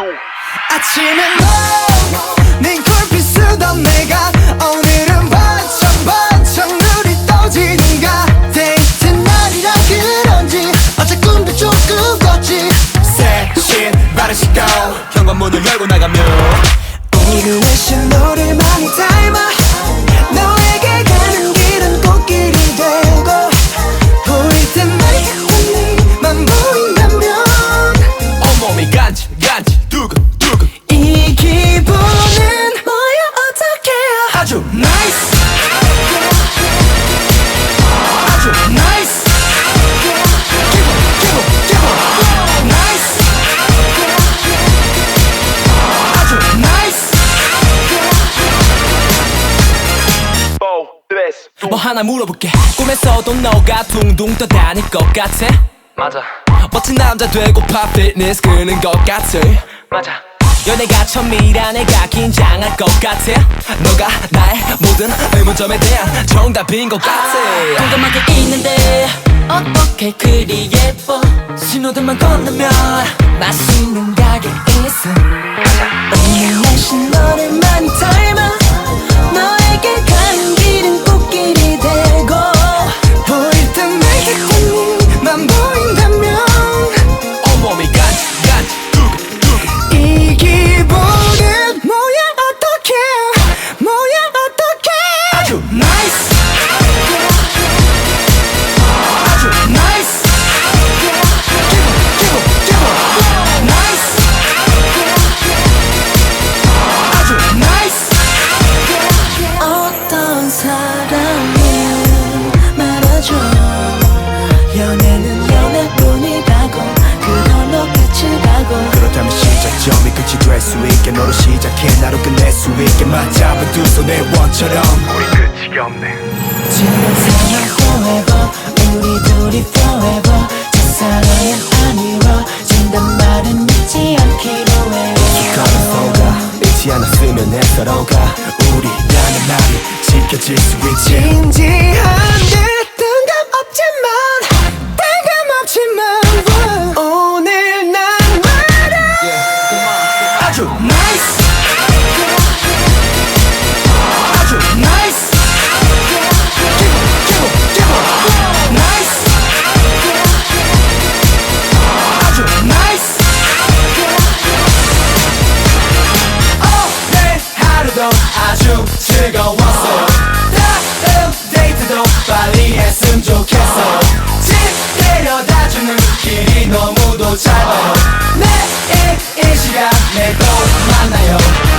아침에 너네 콜빛 쓰던 내가 오늘은 반짝 반짝 눈이 떠지는가? 데이트 날이라 그런지 어제 꿈도 조금 꿨지. 새신 바른 시고 현관문을 열고 나가면 오늘 내신 너를 많이 닮 아주 나이스. 아주 나이스. 기분 기분 기분. 나이스. 아주 나이스. 뭐 하나 물어볼게. 꿈에서도 너가 둥둥 떠다닐 것 같아? 맞아. 멋진 남자 되고파 피트니스 끄는 것 같아. 맞아 연애가 처음이라 내가 긴장할 것 같아. 너가 나의 모든 의문점에 대한 정답인 것 같아. 공감하게 있는데 어떻게 그리 예뻐? 신호등만 건너면 맛있는 가게 있어 말아줘. 연애는 연애뿐이라고 그걸로 끝이 가고. 그렇다면 시작점이 끝이 될 수 있게. 너로 시작해 나로 끝낼 수 있게. 맞잡은 두 손의 원처럼. 지금 사랑 forever. 우리 둘이 forever. 첫사랑은 안 이루어진단 말은 믿지 않기로 해요. 가면서가. 잊지 않았으면 해서로가. 우리 라는 말이 지켜질 수 있지 즐거웠어 다음 데이트도 빨리 했으면 좋겠어. 집 데려다주는 길이 너무도 짧아 매일 이 시간에 또 만나요.